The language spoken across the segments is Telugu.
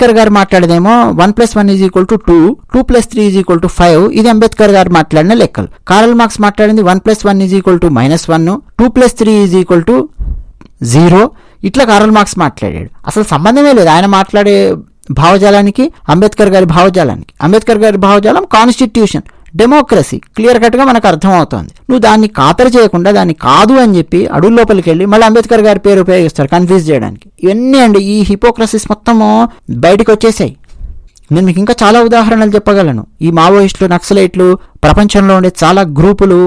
అంబేద్కర్ గారు మాట్లాడేదేమో one plus one is equal to two two plus three is equal to five. ఇది అంబేద్కర్ గారు మాట్లాడిన లెక్కలు. కారల్ మార్క్స్ మాట్లాడింది one plus one is equal to minus one two plus three is equal to zero. ఇట్లా కారల్ మార్క్స్ మాట్లాడాడు. అసలు సంబంధమే లేదు ఆయన మాట్లాడే భావజాలానికి అంబేద్కర్ గారి భావజాలానికి. అంబేద్కర్ గారి భావజాలం కాన్స్టిట్యూషన్. డెమోక్రసీ క్లియర్ కట్గా మనకు అర్థమవుతోంది. నువ్వు దాన్ని ఖాతరు చేయకుండా దాన్ని కాదు అని చెప్పి అడుగు లోపలికి వెళ్ళి మళ్ళీ అంబేద్కర్ గారి పేరు ఉపయోగిస్తారు కన్ఫ్యూజ్ చేయడానికి. ఇవన్నీ అండి ఈ హిపోక్రసీస్ మొత్తము బయటికి వచ్చేసాయి. నేను మీకు ఇంకా చాలా ఉదాహరణలు చెప్పగలను. ఈ మావోయిస్టులు నక్సలైట్లు ప్రపంచంలో ఉండే చాలా గ్రూపులు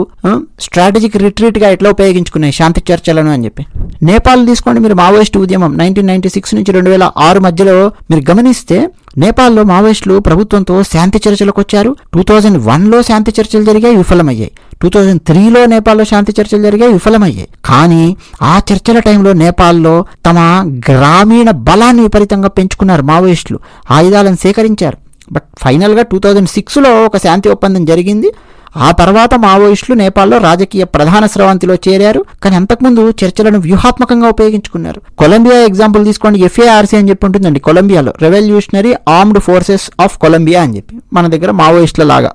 స్ట్రాటజిక్ రిట్రీట్గా ఎట్లా ఉపయోగించుకున్నాయి శాంతి చర్చలను అని చెప్పి. నేపాల్ తీసుకోండి మీరు మావోయిస్ట్ ఉద్యమం నైన్టీన్ నైన్టీ సిక్స్ నుంచి రెండు వేల ఆరు మధ్యలో మీరు గమనిస్తే నేపాల్లో మావోయిస్టులు ప్రభుత్వంతో శాంతి చర్చలకు వచ్చారు. టూ థౌజండ్ వన్లో శాంతి చర్చలు జరిగాయి విఫలమయ్యాయి. టూ థౌజండ్ త్రీలో నేపాల్లో శాంతి చర్చలు జరిగాయి విఫలమయ్యాయి. కానీ ఆ చర్చల టైంలో నేపాల్లో తమ గ్రామీణ బలాన్ని విపరీతంగా పెంచుకున్నారు మావోయిస్టులు. ఆయుధాలను సేకరించారు. బట్ ఫైనల్గా టూ థౌజండ్ సిక్స్లో ఒక శాంతి ఒప్పందం జరిగింది. ఆ తర్వాత మావోయిస్టులు నేపాల్లో రాజకీయ ప్రధాన స్రవంతిలో చేరారు. కానీ అంతకుముందు చర్చలను వ్యూహాత్మకంగా ఉపయోగించుకున్నారు. కొలంబియా ఎగ్జాంపుల్ తీసుకోండి. ఎఫ్ఏఆర్సీ అని చెప్పి ఉంటుందండి కొలంబియాలో. Revolutionary armed forces of Colombia అని చెప్పి మన దగ్గర మావోయిస్టుల లాగా.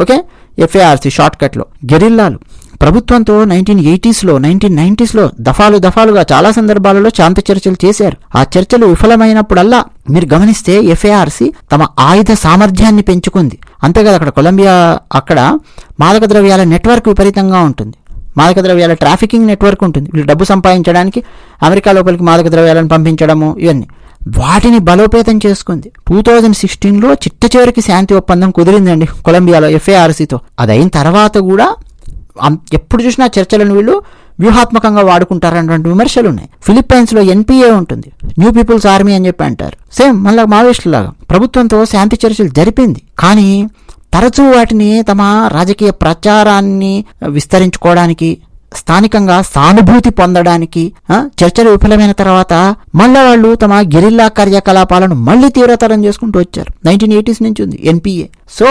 ఓకే? ఎఫ్ఏఆర్సీ షార్ట్కట్లో. గెరిల్లాలు. ప్రభుత్వంతో నైన్టీన్ ఎయిటీస్లో నైన్టీన్ నైన్టీస్లో దఫాలు దఫాలుగా చాలా సందర్భాలలో శాంతి చర్చలు చేశారు. ఆ చర్చలు విఫలమైనప్పుడల్లా మీరు గమనిస్తే ఎఫ్ఏఆర్సి తమ ఆయుధ సామర్థ్యాన్ని పెంచుకుంది. అంతేకాదు అక్కడ కొలంబియా అక్కడ మాదక ద్రవ్యాల నెట్వర్క్ విపరీతంగా ఉంటుంది. మాదక ద్రవ్యాల ట్రాఫికింగ్ నెట్వర్క్ ఉంటుంది. వీళ్ళు డబ్బు సంపాదించడానికి అమెరికా లోపలికి మాదక ద్రవ్యాలను పంపించడము ఇవన్నీ. వాటిని బలోపేతం చేసుకుంది. టూ థౌజండ్ సిక్స్టీన్లో చిట్ట చివరికి శాంతి ఒప్పందం కుదిరిందండి కొలంబియాలో ఎఫ్ఏఆర్సీతో. అది అయిన తర్వాత కూడా ఎప్పుడు చూసినా చర్చలను వీళ్ళు వ్యూహాత్మకంగా వాడుకుంటారన్నటువంటి విమర్శలు ఉన్నాయి ఫిలిప్పైన్స్లో ఎన్పిఏ ఉంటుంది. న్యూ పీపుల్స్ ఆర్మీ అని చెప్పి అంటారు. సేమ్ మళ్ళీ మావోయిస్టులాగా. ప్రభుత్వంతో శాంతి చర్చలు జరిపింది. కానీ తరచూ వాటిని తమ రాజకీయ ప్రచారాన్ని విస్తరించుకోవడానికి స్థానికంగా సానుభూతి పొందడానికి చర్చలు విఫలమైన తర్వాత మళ్ళా వాళ్ళు తమ గెరిల్లా కార్యకలాపాలను మళ్ళీ తీవ్రతరం చేసుకుంటూ వచ్చారు. నైన్టీన్ ఎయిటీస్ నుంచి ఉంది ఎన్పిఏ. సో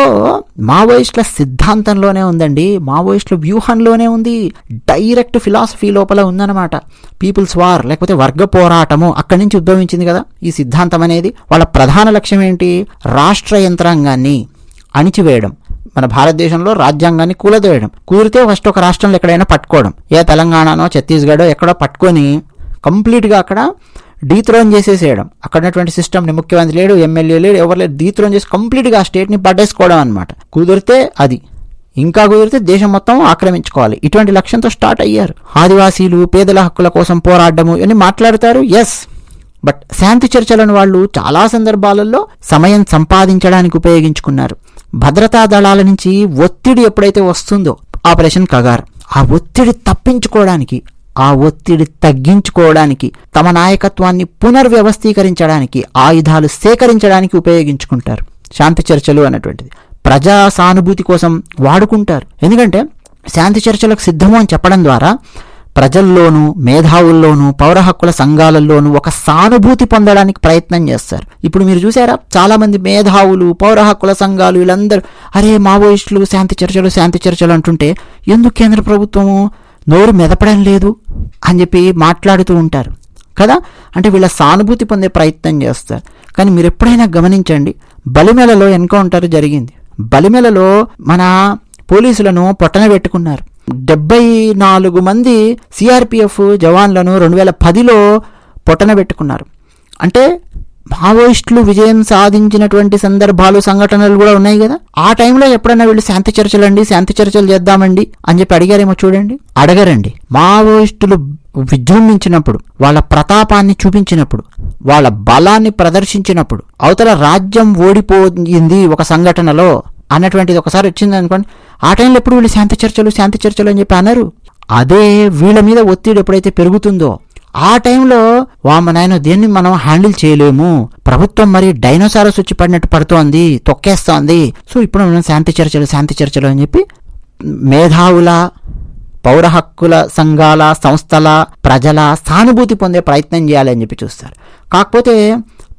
మావోయిస్టుల సిద్ధాంతంలోనే ఉందండి మావోయిస్టుల వ్యూహంలోనే ఉంది డైరెక్ట్ ఫిలాసఫీ లోపల ఉందన్నమాట. పీపుల్స్ వార్ లేకపోతే వర్గ పోరాటము అక్కడి నుంచి ఉద్భవించింది కదా ఈ సిద్ధాంతం అనేది. వాళ్ళ ప్రధాన లక్ష్యం ఏంటి? రాష్ట్ర యంత్రాంగాన్ని అణిచివేయడం. మన భారతదేశంలో రాజ్యాంగాన్ని కూలదోయడం. కూలితే ఫస్ట్ ఒక రాష్ట్రంలో ఎక్కడైనా పట్టుకోవడం. ఏ తెలంగాణనో ఛత్తీస్గఢో ఎక్కడో పట్టుకొని కంప్లీట్గా అక్కడ డీత్రోన్ చేసేసేయడం. అక్కడ ఉన్నటువంటి సిస్టమ్ని ముఖ్యమంత్రి లేడు ఎమ్మెల్యే లేడు ఎవరు లేడు డీత్రోన్ చేసి కంప్లీట్గా ఆ స్టేట్ని పట్టేసుకోవడం అనమాట కుదిరితే అది. ఇంకా కుదిరితే దేశం మొత్తం ఆక్రమించుకోవాలి. ఇటువంటి లక్ష్యంతో స్టార్ట్ అయ్యారు. ఆదివాసీలు పేదల హక్కుల కోసం పోరాడము ఇవన్నీ మాట్లాడతారు. ఎస్ బట్ శాంతి చర్చలను వాళ్ళు చాలా సందర్భాలలో సమయం సంపాదించడానికి ఉపయోగించుకున్నారు. భద్రతా దళాల నుంచి ఒత్తిడి ఎప్పుడైతే వస్తుందో ఆపరేషన్ కగార్ ఆ ఒత్తిడి తప్పించుకోవడానికి ఆ ఒత్తిడి తగ్గించుకోవడానికి తమ నాయకత్వాన్ని పునర్వ్యవస్థీకరించడానికి ఆయుధాలు సేకరించడానికి ఉపయోగించుకుంటారు. శాంతి చర్చలు అన్నటువంటిది ప్రజా సానుభూతి కోసం వాడుకుంటారు. ఎందుకంటే శాంతి చర్చలకు సిద్ధము అని చెప్పడం ద్వారా ప్రజల్లోనూ మేధావుల్లోనూ పౌర హక్కుల సంఘాలలోనూ ఒక సానుభూతి పొందడానికి ప్రయత్నం చేస్తారు. ఇప్పుడు మీరు చూసారా చాలామంది మేధావులు పౌర హక్కుల సంఘాలు వీళ్ళందరూ అరే మావోయిస్టులు శాంతి చర్చలు శాంతి చర్చలు అంటుంటే ఎందుకు కేంద్ర ప్రభుత్వము నోరు మెదపడం లేదు? అని చెప్పి మాట్లాడుతూ ఉంటారు. కదా? అంటే వీళ్ళ సానుభూతి పొందే ప్రయత్నం చేస్తారు. కానీ మీరు ఎప్పుడైనా గమనించండి బలిమెలలో ఎన్కౌంటర్ జరిగింది. బలిమెలలో మన పోలీసులను పొట్టన పెట్టుకున్నారు. డెబ్బై నాలుగు మంది సిఆర్పిఎఫ్ జవాన్లను రెండు వేల పదిలో పొట్టన పెట్టుకున్నారు. అంటే మావోయిస్టులు విజయం సాధించినటువంటి సందర్భాలు సంఘటనలు కూడా ఉన్నాయి కదా. ఆ టైంలో ఎప్పుడైనా వీళ్ళు శాంతి చర్చలు అండి శాంతి చర్చలు చేద్దామండి అని చెప్పి అడిగారేమో చూడండి. అడగరండి. మావోయిస్టులు విజృంభించినప్పుడు వాళ్ళ ప్రతాపాన్ని చూపించినప్పుడు వాళ్ళ బలాన్ని ప్రదర్శించినప్పుడు అవతల రాజ్యం ఓడిపోయింది ఒక సంఘటనలో అన్నటువంటిది ఒకసారి వచ్చింది అనుకోండి ఆ టైంలో ఎప్పుడు వీళ్ళు శాంతి చర్చలు శాంతి చర్చలు అని చెప్పి అన్నారు? అదే వీళ్ళ మీద ఒత్తిడి ఎప్పుడైతే పెరుగుతుందో ఆ టైంలో వామ నాయన దేన్ని మనం హ్యాండిల్ చేయలేము? ప్రభుత్వం మరి డైనోసారస్ వచ్చి పడినట్టు పడుతోంది తొక్కేస్తోంది. సో ఇప్పుడు మనం శాంతి చర్చలు శాంతి చర్చలు అని చెప్పి మేధావుల పౌర హక్కుల సంఘాల సంస్థల ప్రజల సానుభూతి పొందే ప్రయత్నం చేయాలి అని చెప్పి చూస్తారు. కాకపోతే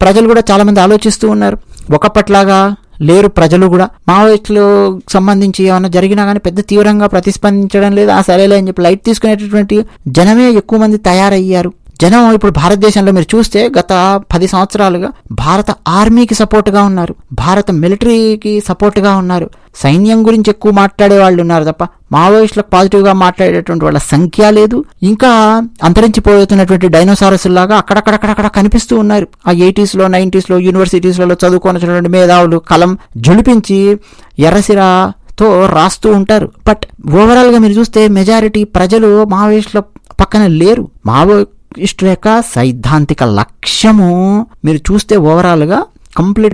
ప్రజలు కూడా చాలామంది ఆలోచిస్తూ ఉన్నారు. ఒకప్పట్లాగా లేరు ప్రజలు కూడా. మావోయిస్టులు సంబంధించి ఏమైనా జరిగినా కానీ పెద్ద తీవ్రంగా ప్రతిస్పందించడం లేదు. ఆ సరేలే అని చెప్పి లైట్ తీసుకునేటటువంటి జనమే ఎక్కువ మంది తయారయ్యారు. జనం ఇప్పుడు భారతదేశంలో మీరు చూస్తే గత పది సంవత్సరాలుగా భారత ఆర్మీకి సపోర్ట్గా ఉన్నారు. భారత మిలిటరీకి సపోర్ట్గా ఉన్నారు. సైన్యం గురించి ఎక్కువ మాట్లాడే వాళ్ళు ఉన్నారు తప్ప మావోయిస్టులకు పాజిటివ్గా మాట్లాడేటువంటి వాళ్ళ సంఖ్య లేదు. ఇంకా అంతరించిపోతున్నటువంటి డైనోసారస్ లాగా అక్కడక్కడక్కడక్కడ కనిపిస్తూ ఉన్నారు. ఆ ఎయిటీస్లో నైంటీస్లో యూనివర్సిటీస్లలో చదువుకున్నటువంటి మేధావులు కలం జొలిపించి ఎర్రసిర తో రాస్తూ ఉంటారు. బట్ ఓవరాల్గా మీరు చూస్తే మెజారిటీ ప్రజలు మావోయిస్టుల పక్కన లేరు. మావోయిస్టుల యొక్క సైద్ధాంతిక లక్ష్యము మీరు చూస్తే ఓవరాల్గా కంప్లీట్